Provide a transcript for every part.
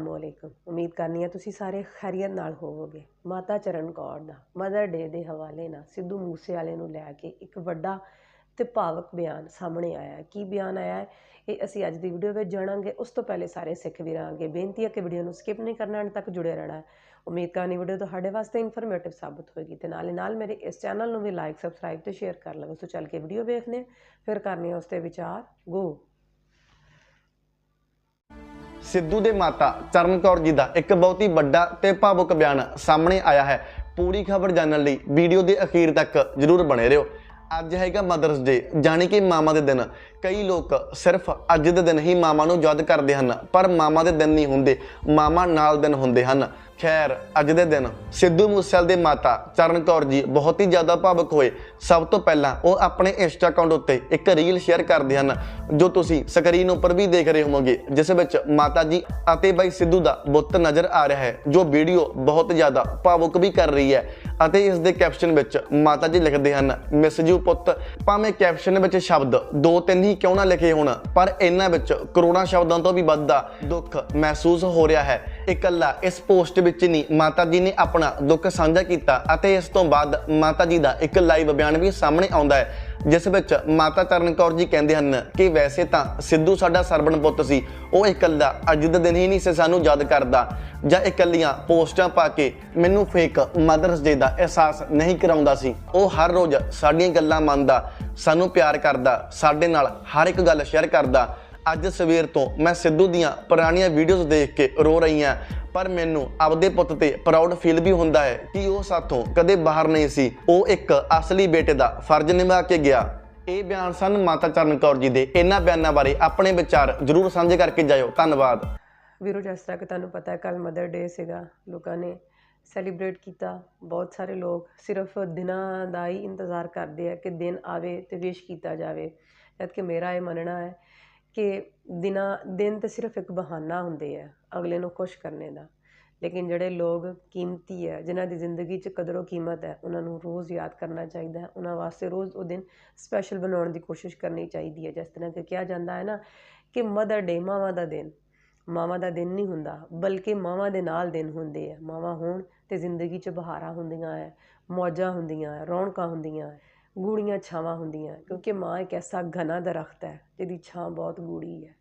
ਅਸਲਾਮੁਅਲੈਕੁਮ ਉਮੀਦ ਕਰਨੀ ਹੈ ਤੁਸੀਂ ਸਾਰੇ ਖੈਰੀਅਤ ਨਾਲ ਹੋਵੋਗੇ। ਮਾਤਾ ਚਰਨ ਕੌਰ ਦਾ ਮਦਰ ਡੇ ਦੇ ਹਵਾਲੇ ਨਾਲ ਸਿੱਧੂ ਮੂਸੇਵਾਲੇ ਨੂੰ ਲੈ ਕੇ ਇੱਕ ਵੱਡਾ ਤੇ ਭਾਵਕ ਬਿਆਨ ਸਾਹਮਣੇ ਆਇਆ ਕੀ ਬਿਆਨ ਆਇਆ ਇਹ ਅਸੀਂ ਅੱਜ ਦੀ ਵੀਡੀਓ ਵਿੱਚ ਜਾਣਾਂਗੇ। ਉਸ ਤੋਂ ਪਹਿਲੇ ਸਾਰੇ ਸਿੱਖ ਵੀਰਾਂ ਅੱਗੇ ਬੇਨਤੀ ਹੈ ਕਿ ਵੀਡੀਓ ਨੂੰ ਸਕਿਪ ਨਹੀਂ ਕਰਨਾ ਅੰਤ ਤੱਕ ਜੁੜੇ ਰਹਿਣਾ ਉਮੀਦ ਕਰਨੀ ਵੀਡੀਓ ਤੁਹਾਡੇ ਵਾਸਤੇ ਇਨਫੋਰਮੇਟਿਵ ਸਾਬਤ ਹੋਏਗੀ ਤੇ ਨਾਲੇ ਨਾਲ ਮੇਰੇ ਇਸ ਚੈਨਲ ਨੂੰ ਵੀ ਲਾਈਕ ਸਬਸਕ੍ਰਾਈਬ ਤੇ ਸ਼ੇਅਰ ਕਰ ਲਵੋ। ਸੋ ਚੱਲ ਕੇ ਵੀਡੀਓ ਵੇਖਨੇ ਹਾਂ, ਫਿਰ ਕਰਨੀ ਉਸ ਤੇ ਵਿਚਾਰ। ਗੋ ਸਿੱਧੂ ਦੇ ਮਾਤਾ ਚਰਨ ਕੌਰ ਜੀ ਦਾ ਇੱਕ ਬਹੁਤ ਹੀ ਵੱਡਾ ਤੇ ਭਾਵੁਕ ਬਿਆਨ ਸਾਹਮਣੇ ਆਇਆ ਹੈ। ਪੂਰੀ ਖਬਰ ਜਾਣਨ ਲਈ ਵੀਡੀਓ ਦੇ ਅਖੀਰ ਤੱਕ ਜਰੂਰ ਬਣੇ ਰਹੋ। ਅੱਜ ਹੈਗਾ ਮਦਰਸ ਡੇ ਜਾਣੀ ਕਿ ਮਾਮਾ ਦੇ ਦਿਨ। ਕਈ ਲੋਕ ਸਿਰਫ ਅੱਜ ਦੇ ਦਿਨ ਹੀ ਮਾਮਾ ਨੂੰ ਯਾਦ ਕਰਦੇ ਹਨ, ਪਰ ਮਾਮਾ ਦੇ ਦਿਨ ਨਹੀਂ ਹੁੰਦੇ, ਮਾਮਾ ਨਾਲ ਦਿਨ ਹੁੰਦੇ ਹਨ। ਖੈਰ, ਅੱਜ ਦੇ ਦਿਨ ਸਿੱਧੂ ਮੂਸੇਵਾਲ ਦੇ ਮਾਤਾ ਚਰਨ ਕੌਰ ਜੀ ਬਹੁਤ ਹੀ ਜ਼ਿਆਦਾ ਭਾਵੁਕ ਹੋਏ। ਸਭ ਤੋਂ ਪਹਿਲਾਂ ਉਹ ਆਪਣੇ ਇੰਸਟਾ ਅਕਾਊਂਟ ਉੱਤੇ ਇੱਕ ਰੀਲ ਸ਼ੇਅਰ ਕਰਦੇ ਹਨ, ਜੋ ਤੁਸੀਂ ਸਕਰੀਨ ਉੱਪਰ ਵੀ ਦੇਖ ਰਹੇ ਹੋਵੋਗੇ, ਜਿਸ ਵਿੱਚ ਮਾਤਾ ਜੀ ਅਤੇ ਬਾਈ ਸਿੱਧੂ ਦਾ ਬੁੱਤ ਨਜ਼ਰ ਆ ਰਿਹਾ ਹੈ, ਜੋ ਵੀਡੀਓ ਬਹੁਤ ਜ਼ਿਆਦਾ ਭਾਵੁਕ ਵੀ ਕਰ ਰਹੀ ਹੈ। ਅਤੇ ਇਸ ਦੇ ਕੈਪਸ਼ਨ ਵਿੱਚ ਮਾਤਾ ਜੀ ਲਿਖਦੇ ਹਨ ਮਿਸ ਯੂ ਪੁੱਤ, ਭਾਵੇਂ ਕੈਪਸ਼ਨ ਵਿੱਚ ਸ਼ਬਦ ਦੋ ਤਿੰਨ ਹੀ ਕਿਉਂ ਨਾ ਲਿਖੇ ਹੋਣ, ਪਰ ਇਹਨਾਂ ਵਿੱਚ ਕਰੋੜਾਂ ਸ਼ਬਦਾਂ ਤੋਂ ਵੀ ਵੱਧ ਦਾ ਦੁੱਖ ਮਹਿਸੂਸ ਹੋ ਰਿਹਾ ਹੈ। ਇਕੱਲਾ ਇਸ ਪੋਸਟ ਵਿੱਚ ਨਹੀਂ, ਮਾਤਾ ਜੀ ਨੇ ਆਪਣਾ ਦੁੱਖ ਸਾਂਝਾ ਕੀਤਾ ਅਤੇ ਇਸ ਤੋਂ ਬਾਅਦ ਮਾਤਾ ਜੀ ਦਾ ਇੱਕ ਲਾਈਵ ਬਿਆਨ ਵੀ ਸਾਹਮਣੇ ਆਉਂਦਾ ਹੈ। ਜਿਸ ਵਿੱਚ ਮਾਤਾ ਤਰਨ ਕੌਰ ਜੀ ਕਹਿੰਦੇ ਹਨ ਕਿ ਵੈਸੇ ਤਾਂ ਸਿੱਧੂ ਸਾਡਾ ਸਰਬਣ ਪੁੱਤ ਸੀ, ਉਹ ਇਕੱਲਾ ਅੱਜ ਦੇ ਦਿਨ ਹੀ ਨਹੀਂ ਸੀ ਸਾਨੂੰ ਯਾਦ ਕਰਦਾ। ਜਾਂ ਇਕੱਲੀਆਂ ਪੋਸਟਾਂ ਪਾ ਕੇ ਮੈਨੂੰ ਫੇਕ ਮਦਰਸ ਡੇ ਦਾ ਅਹਿਸਾਸ ਨਹੀਂ ਕਰਾਉਂਦਾ ਸੀ। ਉਹ ਹਰ ਰੋਜ਼ ਸਾਡੀਆਂ ਗੱਲਾਂ ਮੰਨਦਾ, ਸਾਨੂੰ ਪਿਆਰ ਕਰਦਾ, ਸਾਡੇ ਨਾਲ ਹਰ ਇੱਕ ਗੱਲ ਸ਼ੇਅਰ ਕਰਦਾ। ਅੱਜ ਸਵੇਰ ਤੋਂ ਮੈਂ ਸਿੱਧੂ ਦੀਆਂ ਪੁਰਾਣੀਆਂ ਵੀਡੀਓਜ਼ ਦੇਖ ਕੇ ਰੋ ਰਹੀ ਹਾਂ। ਪਰ ਮੈਨੂੰ ਆਪਦੇ ਪੁੱਤ ਤੇ ਪ੍ਰਾਊਡ ਫੀਲ ਵੀ ਹੁੰਦਾ ਹੈ ਕਿ ਉਹ ਸਾਥੋਂ ਕਦੇ ਬਾਹਰ ਨਹੀਂ ਸੀ। ਉਹ ਇੱਕ ਅਸਲੀ ਬੇਟੇ ਦਾ ਫਰਜ਼ ਨਿਭਾ ਕੇ ਗਿਆ। ਇਹ ਬਿਆਨ ਸਨ ਮਾਤਾ ਚਰਨ ਕੌਰ ਜੀ ਦੇ ਇਹਨਾਂ ਬਿਆਨਾਂ ਬਾਰੇ ਆਪਣੇ ਵਿਚਾਰ ਜ਼ਰੂਰ ਸਾਂਝੇ ਕਰਕੇ ਜਾਇਓ। ਧੰਨਵਾਦ। ਵੀਰੋ, ਜਿਸ ਤਰ੍ਹਾਂ ਕਿ ਤੁਹਾਨੂੰ ਪਤਾ ਹੈ ਕੱਲ ਮਦਰ ਡੇ ਸੀਗਾ, ਲੋਕਾਂ ਨੇ ਸੈਲੀਬ੍ਰੇਟ ਕੀਤਾ। ਬਹੁਤ ਸਾਰੇ ਲੋਕ ਸਿਰਫ ਦਿਨਾਂ ਦਾ ਹੀ ਇੰਤਜ਼ਾਰ ਕਰਦੇ ਆ ਕਿ ਦਿਨ ਆਵੇ ਤੇ ਵਿਸ਼ ਕੀਤਾ ਜਾਵੇ। ਜਦ ਕਿ ਮੇਰਾ ਇਹ ਮੰਨਣਾ ਹੈ ਕਿ ਦਿਨਾਂ, ਦਿਨ ਤਾਂ ਸਿਰਫ ਇੱਕ ਬਹਾਨਾ ਹੁੰਦੇ ਆ, ਅਗਲੇ ਨੂੰ ਖੁਸ਼ ਕਰਨੇ ਦਾ। ਲੇਕਿਨ ਜਿਹੜੇ ਲੋਕ ਕੀਮਤੀ ਹੈ ਜਿਨ੍ਹਾਂ ਦੀ ਜ਼ਿੰਦਗੀ 'ਚ ਕਦਰੋ ਕੀਮਤ ਹੈ, ਉਹਨਾਂ ਨੂੰ ਰੋਜ਼ ਯਾਦ ਕਰਨਾ ਚਾਹੀਦਾ ਹੈ। ਉਹਨਾਂ ਵਾਸਤੇ ਰੋਜ਼ ਉਹ ਦਿਨ ਸਪੈਸ਼ਲ ਬਣਾਉਣ ਦੀ ਕੋਸ਼ਿਸ਼ ਕਰਨੀ ਚਾਹੀਦੀ ਹੈ। ਜਿਸ ਤਰ੍ਹਾਂ ਕਿ ਕਿਹਾ ਜਾਂਦਾ ਹੈ ਨਾ ਕਿ ਮਦਰ ਡੇ ਮਾਵਾਂ ਦਾ ਦਿਨ। ਮਾਵਾਂ ਦਾ ਦਿਨ ਨਹੀਂ ਹੁੰਦਾ, ਬਲਕਿ ਮਾਵਾਂ ਦੇ ਨਾਲ ਦਿਨ ਹੁੰਦੇ ਆ। ਮਾਵਾਂ ਹੋਣ ਅਤੇ ਜ਼ਿੰਦਗੀ 'ਚ ਬਹਾਰਾਂ ਹੁੰਦੀਆਂ ਹੈ ਮੌਜਾਂ ਹੁੰਦੀਆਂ ਰੌਣਕਾਂ ਹੁੰਦੀਆਂ ਹੈ ਗੂੜੀਆਂ ਛਾਵਾਂ ਹੁੰਦੀਆਂ, ਕਿਉਂਕਿ ਮਾਂ ਇੱਕ ਐਸਾ ਘਣਾ ਦਰਖਤ ਹੈ, ਜਿਹਦੀ ਛਾਂ ਬਹੁਤ ਗੂੜੀ ਹੈ,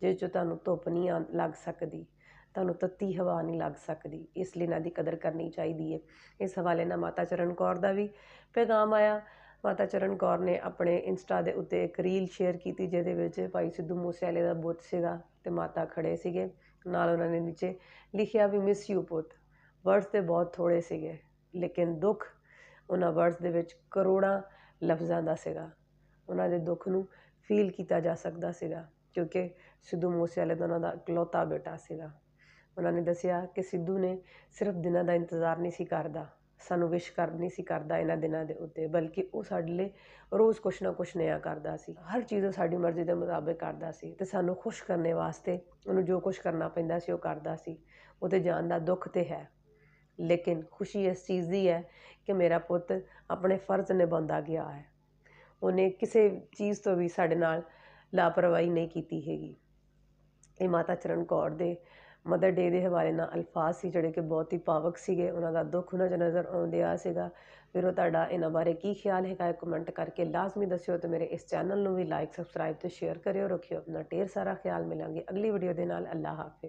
ਜਿਹਦੇ 'ਚੋਂ ਤੁਹਾਨੂੰ ਧੁੱਪ ਨਹੀਂ ਆ- ਲੱਗ ਸਕਦੀ, ਤੁਹਾਨੂੰ ਤੱਤੀ ਹਵਾ ਨਹੀਂ ਲੱਗ ਸਕਦੀ, ਇਸ ਲਈ ਇਹਨਾਂ ਦੀ ਕਦਰ ਕਰਨੀ ਚਾਹੀਦੀ ਹੈ। ਇਸ ਹਵਾਲੇ ਨਾਲ ਮਾਤਾ ਚਰਨ ਕੌਰ ਦਾ ਵੀ ਪੈਗਾਮ ਆਇਆ। ਮਾਤਾ ਚਰਨ ਕੌਰ ਨੇ ਆਪਣੇ ਇੰਸਟਾ ਦੇ ਉੱਤੇ ਇੱਕ ਰੀਲ ਸ਼ੇਅਰ ਕੀਤੀ, ਜਿਹਦੇ ਵਿੱਚ ਭਾਈ ਸਿੱਧੂ ਮੂਸੇਵਾਲੇ ਦਾ ਬੁੱਤ ਸੀਗਾ ਤੇ ਮਾਤਾ ਖੜੇ ਸੀਗੇ। ਨਾਲ ਉਹਨਾਂ ਨੇ ਨੀਚੇ ਲਿਖਿਆ ਵੀ ਮਿਸ ਯੂ ਪੁੱਤ। ਵਰਡਸ ਤੇ ਬਹੁਤ ਥੋੜੇ ਸੀਗੇ, ਲੇਕਿਨ ਦੁੱਖ ਉਹਨਾਂ ਵਰਡਸ ਦੇ ਵਿੱਚ ਕਰੋੜਾਂ ਲਫ਼ਜ਼ਾਂ ਦਾ ਸੀਗਾ। ਉਹਨਾਂ ਦੇ ਦੁੱਖ ਨੂੰ ਫੀਲ ਕੀਤਾ ਜਾ ਸਕਦਾ ਸੀਗਾ, ਕਿਉਂਕਿ ਸਿੱਧੂ ਮੂਸੇਵਾਲੇ ਦਾ ਉਹਨਾਂ ਦਾ ਇਕਲੌਤਾ ਬੇਟਾ ਸੀਗਾ। ਉਹਨਾਂ ਨੇ ਦੱਸਿਆ ਕਿ ਸਿੱਧੂ ਨੇ ਸਿਰਫ ਦਿਨਾਂ ਦਾ ਇੰਤਜ਼ਾਰ ਨਹੀਂ ਸੀ ਕਰਦਾ, ਸਾਨੂੰ ਵਿਸ਼ ਕਰ ਨਹੀਂ ਸੀ ਕਰਦਾ ਇਹਨਾਂ ਦਿਨਾਂ ਦੇ ਉੱਤੇ, ਬਲਕਿ ਉਹ ਸਾਡੇ ਲਈ ਰੋਜ਼ ਕੁਛ ਨਾ ਕੁਛ ਨਿਆ ਕਰਦਾ ਸੀ। ਹਰ ਚੀਜ਼ ਉਹ ਸਾਡੀ ਮਰਜ਼ੀ ਦੇ ਮੁਤਾਬਿਕ ਕਰਦਾ ਸੀ ਅਤੇ ਸਾਨੂੰ ਖੁਸ਼ ਕਰਨੇ ਵਾਸਤੇ ਉਹਨੂੰ ਜੋ ਕੁਛ ਕਰਨਾ ਪੈਂਦਾ ਸੀ ਉਹ ਕਰਦਾ ਸੀ। ਉਹਦੇ ਜਾਣ ਦਾ ਦੁੱਖ ਤਾਂ ਹੈ। ਲੇਕਿਨ ਖੁਸ਼ੀ ਇਸ ਚੀਜ਼ ਦੀ ਹੈ ਕਿ ਮੇਰਾ ਪੁੱਤ ਆਪਣੇ ਫਰਜ਼ ਨਿਭਾਉਂਦਾ ਗਿਆ ਹੈ। ਉਹਨੇ ਕਿਸੇ ਚੀਜ਼ ਤੋਂ ਵੀ ਸਾਡੇ ਨਾਲ ਲਾਪਰਵਾਹੀ ਨਹੀਂ ਕੀਤੀ ਹੈਗੀ। ਇਹ ਮਾਤਾ ਚਰਨ ਕੌਰ ਦੇ ਮਦਰ ਡੇ ਦੇ ਹਵਾਲੇ ਨਾਲ ਅਲਫਾਜ਼ ਸੀ ਜਿਹੜੇ ਕਿ ਬਹੁਤ ਹੀ ਭਾਵਕ ਸੀਗੇ। ਉਹਨਾਂ ਦਾ ਦੁੱਖ ਉਹਨਾਂ 'ਚ ਨਜ਼ਰ ਆਉਂਦੇ ਆ ਸੀਗਾ। ਫਿਰ ਉਹ ਤੁਹਾਡਾ ਇਹਨਾਂ ਬਾਰੇ ਕੀ ਖਿਆਲ ਹੈਗਾ ਕਮੈਂਟ ਕਰਕੇ ਲਾਜ਼ਮੀ ਦੱਸਿਓ ਤੇ ਮੇਰੇ ਇਸ ਚੈਨਲ ਨੂੰ ਵੀ ਲਾਈਕ ਸਬਸਕ੍ਰਾਈਬ ਤੇ ਸ਼ੇਅਰ ਕਰਿਓ। ਰੱਖਿਓ ਆਪਣਾ ਢੇਰ ਸਾਰਾ ਖਿਆਲ। ਮਿਲਾਂਗੇ ਅਗਲੀ ਵੀਡੀਓ ਦੇ ਨਾਲ। ਅੱਲਾ ਹਾਫਿਜ਼।